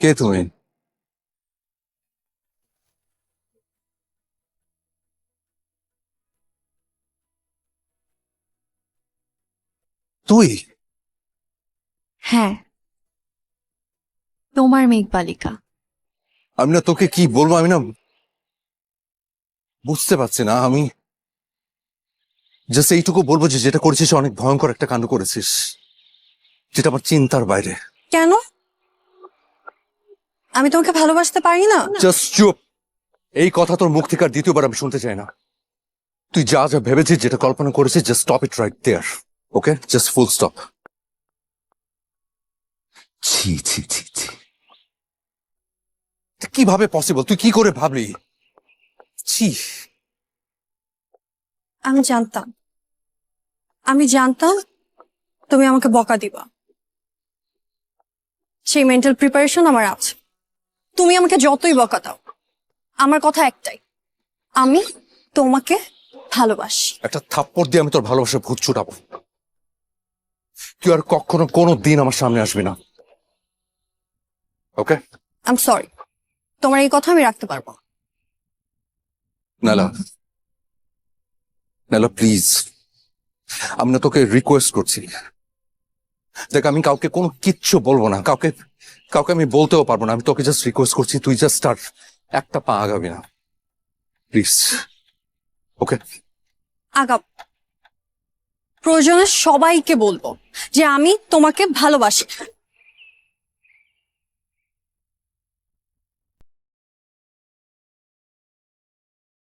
কে তুমি? তুই? হ্যাঁ। তোমার মেঘ বালিকা আমি না তোকে কি বলব? আমি না বুঝতে পারছি না। আমি জাস্ট এইটুকু বলব যে যেটা করেছিস অনেক ভয়ঙ্কর একটা কাণ্ড করেছিস। যেটা আমার চিন্তার বাইরে। কেন? আমি তোমাকে ভালোবাসতে পারি না। জাস্ট চুপ। এই কথা তোর মুখ থেকে আর দ্বিতীয়বার আমি শুনতে চাই না। তুই যা যা ভেবেছিস যেটা কল্পনা করেছিস just stop it right there okay just full stop ছি ছি ছি ছি। কীভাবে পসিবল তুই কি করে ভাবলি? ছি। আমি জানতাম। আমি জানতাম তুমি আমাকে বকা দিবা। সেই মেন্টাল প্রিপারেশন আমার আছে। তুমি আমাকে যতই বকা দাও আমার কথা একটাই আমি তোমাকে ভালোবাসি। একটা থাপ্পড় দিয়ে আমি তোর ভালোবাসার ভূত ছুটাবো। তুই আর কখনো কোনো দিন আমার সামনে আসবি না। ওকে আম সরি তোমার এই কথা আমি রাখতে পারব না। নালা নালা প্লিজ আমি না তোকে রিকোয়েস্ট করছি। দেখ, আমি কাউকে কোনো কিচ্ছু বলব না। কাউকে কাউকে আমি বলতেও পারব না। আমি তোকে জাস্ট রিকোয়েস্ট করছি, তুই জাস্ট আর একটা পা আগাবি না। প্লিজ ওকে আগাব প্রয়োজনে সবাইকে বলব যে আমি তোমাকে ভালোবাসি।